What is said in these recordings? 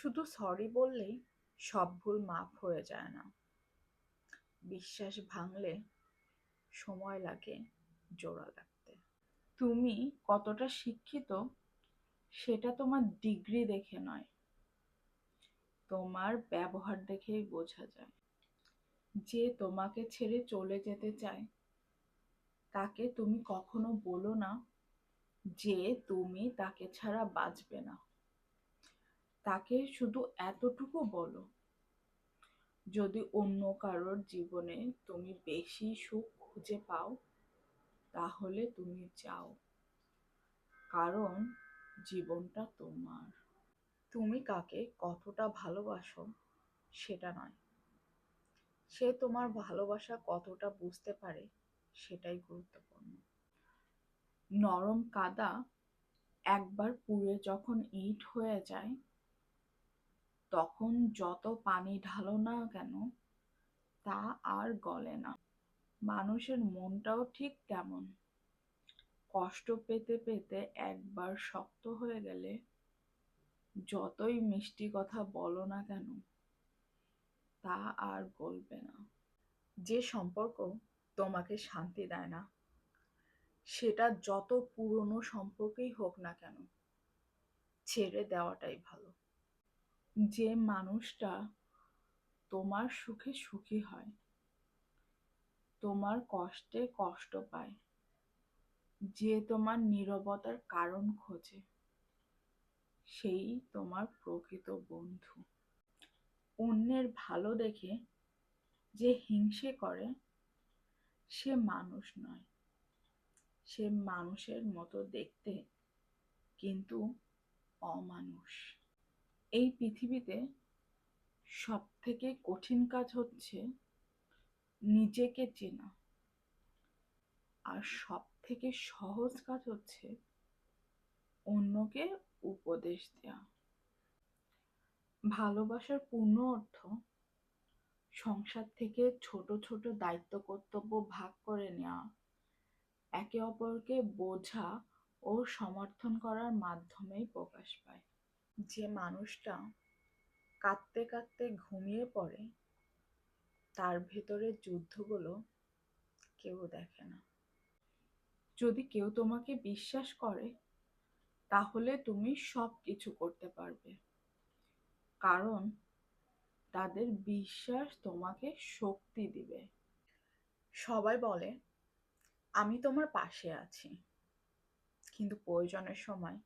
শুধু সরি বললেই সব ভুল মাফ হয়ে যায় না। বিশ্বাস ভাঙলে সময় লাগে জোড়া লাগতে। তুমি কতটা শিক্ষিত সেটা তোমার ডিগ্রি দেখে নয়। তোমার ব্যবহার দেখেই বোঝা যায়। যে তোমাকে ছেড়ে চলে যেতে চায়, তাকে তুমি কখনো বলো না যে তুমি তাকে ছাড়া বাঁচবে না। তাকে শুধু এতটুকু বলো, যদি অন্য কারোর জীবনে তুমি বেশি সুখ খুঁজে পাও, তাহলে তুমি যাও। কারণ জীবনটা তোমার। তুমি কাকে কতটা ভালোবাসো সেটা নয়। সে তোমার ভালোবাসা কতটা বুঝতে পারে সেটাই গুরুত্বপূর্ণ। নরম কাদা একবার পুড়ে যখন ইট হয়ে যায় তখন যত পানি ঢালো না কেন, তা আর গলে না। মানুষের মনটাও ঠিক তেমন। কষ্ট পেতে পেতে একবার শক্ত হয়ে গেলে যতই মিষ্টি কথা বলো না কেন, তা আর গলবে না। যে সম্পর্ক তোমাকে শান্তি দেয় না, সেটা যত পুরনো সম্পর্কেই হোক না কেন, ছেড়ে দেওয়াটাই ভালো। যে মানুষটা তোমার সুখে সুখী হয়, তোমার কষ্টে কষ্ট পায়, যে তোমার নীরবতার কারণ খোঁজে, সেই তোমার প্রকৃত বন্ধু। অন্যের ভালো দেখে যে হিংসে করে, সে মানুষ নয়। সে মানুষের মতো দেখতে কিন্তু অমানুষ। এই পৃথিবীতে সব থেকে কঠিন কাজ হচ্ছে নিজেকে চেনা। আর সব থেকে সহজ কাজ হচ্ছে অন্যকে উপদেশ দেওয়া ভালোবাসার পূর্ণ অর্থ সংসার থেকে ছোট ছোট দায়িত্ব কর্তব্য ভাগ করে নেওয়া একে অপরকে বোঝা ও সমর্থন করার মাধ্যমেই প্রকাশ পায়। যে মানুষটা কাঁদতে কাঁদতে ঘুমিয়ে পড়ে, তার ভেতরের যুদ্ধগুলো কেউ দেখে না। যদি কেউ তোমাকে বিশ্বাস করে, তাহলে তুমি সব কিছু করতে পারবে। কারণ তাদের বিশ্বাস তোমাকে শক্তি দিবে। সবাই বলে, আমি তোমার পাশে আছি। কিন্তু প্রয়োজনের সময়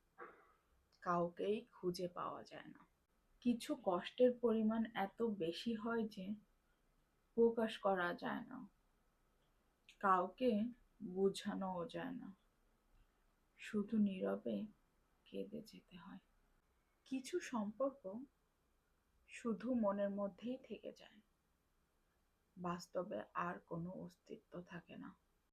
কাউকেই খুঁজে পাওয়া যায় না। কিছু কষ্টের পরিমাণ এত বেশি হয় যে প্রকাশ করা যায় না। কাউকে বোঝানোও যায় না। শুধু নীরবে কেঁদে যেতে হয়। কিছু সম্পর্ক শুধু মনের মধ্যেই থেকে যায়। বাস্তবে আর কোনো অস্তিত্ব থাকে না।